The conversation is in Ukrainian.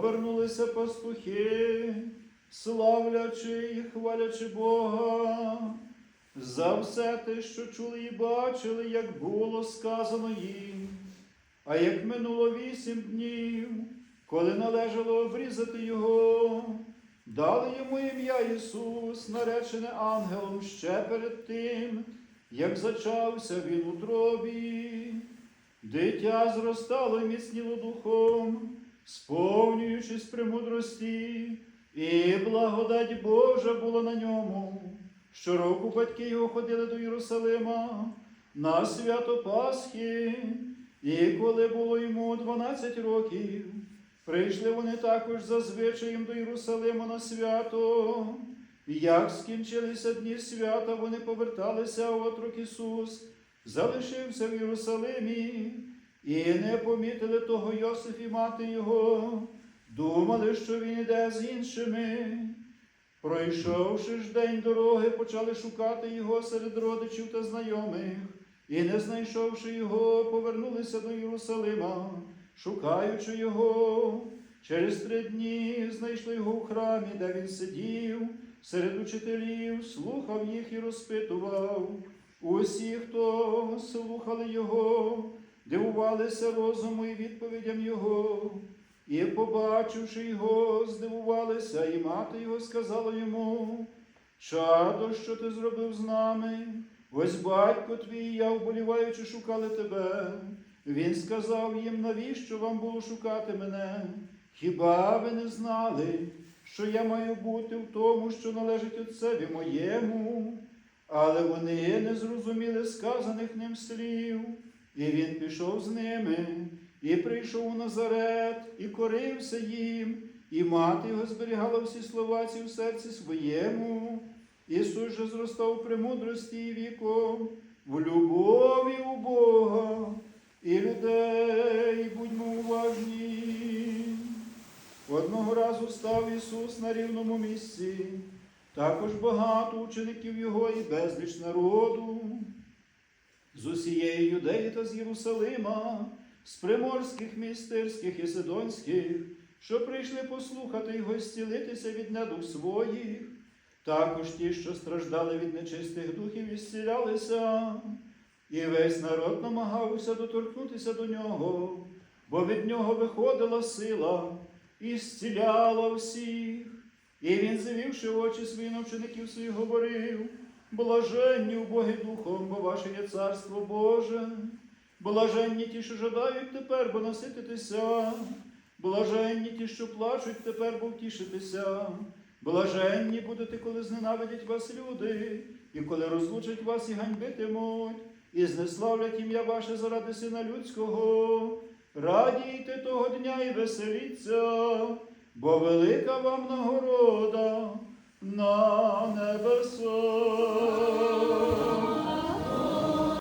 Повернулися пастухи, славлячи і хвалячи Бога, за все те, що чули і бачили, як було сказано їм. А як минуло вісім днів, коли належало обрізати його, дали йому ім'я Ісус, наречене ангелом ще перед тим, як зачався він у дробі. Дитя зростало і міцніло духом, сповнюючись премудрості, і благодать Божа була на ньому. Щороку батьки його ходили до Єрусалима на свято Пасхи, і коли було йому 12 років, прийшли вони також за звичаєм до Єрусалима на свято. Як скінчилися дні свята, вони поверталися, а отрок Ісус залишився в Єрусалимі, і не помітили того Йосиф і мати його, думали, що він іде з іншими. Пройшовши ж день дороги, почали шукати його серед родичів та знайомих, і, не знайшовши його, повернулися до Єрусалима, шукаючи його. Через три дні знайшли його в храмі, де він сидів, серед учителів, слухав їх і розпитував. Усі, хто слухали його, дивувалися розуму і відповідям його. І, побачивши його, здивувалися, і мати його сказала йому, Чадо, що ти зробив з нами? Ось батько твій, я вболіваючи, шукали тебе. Він сказав їм, навіщо вам було шукати мене? Хіба ви не знали, що я маю бути в тому, що належить отцеві моєму? Але вони не зрозуміли сказаних ним слів, і він пішов з ними. І прийшов у Назарет, і корився їм, і мати його зберігала всі слова ці в серці своєму. Ісус же зростав в премудрості і віком, в любові у Бога і людей, будьмо уважні. Одного разу став Ісус на рівному місці, також багато учеників Його і безліч народу. З усієї юдеї та з Єрусалима з приморських, містирських і сидонських, що прийшли послухати його зцілитися від недух своїх, також ті, що страждали від нечистих духів, і зцілялися, і весь народ намагався доторкнутися до нього, бо від нього виходила сила і зціляла всіх. І він, завівши очі свої на вчеників своїх, говорив, блаженні Боги Духом, бо ваше є царство Боже. Блаженні ті, що жадають тепер, бо насититися, блаженні ті, що плачуть тепер, бо втішитися, блаженні будете, коли зненавидять вас люди, і коли розлучать вас і ганьбитимуть, і знеславлять ім'я ваше заради сина людського. Радійте того дня і веселіться, бо велика вам нагорода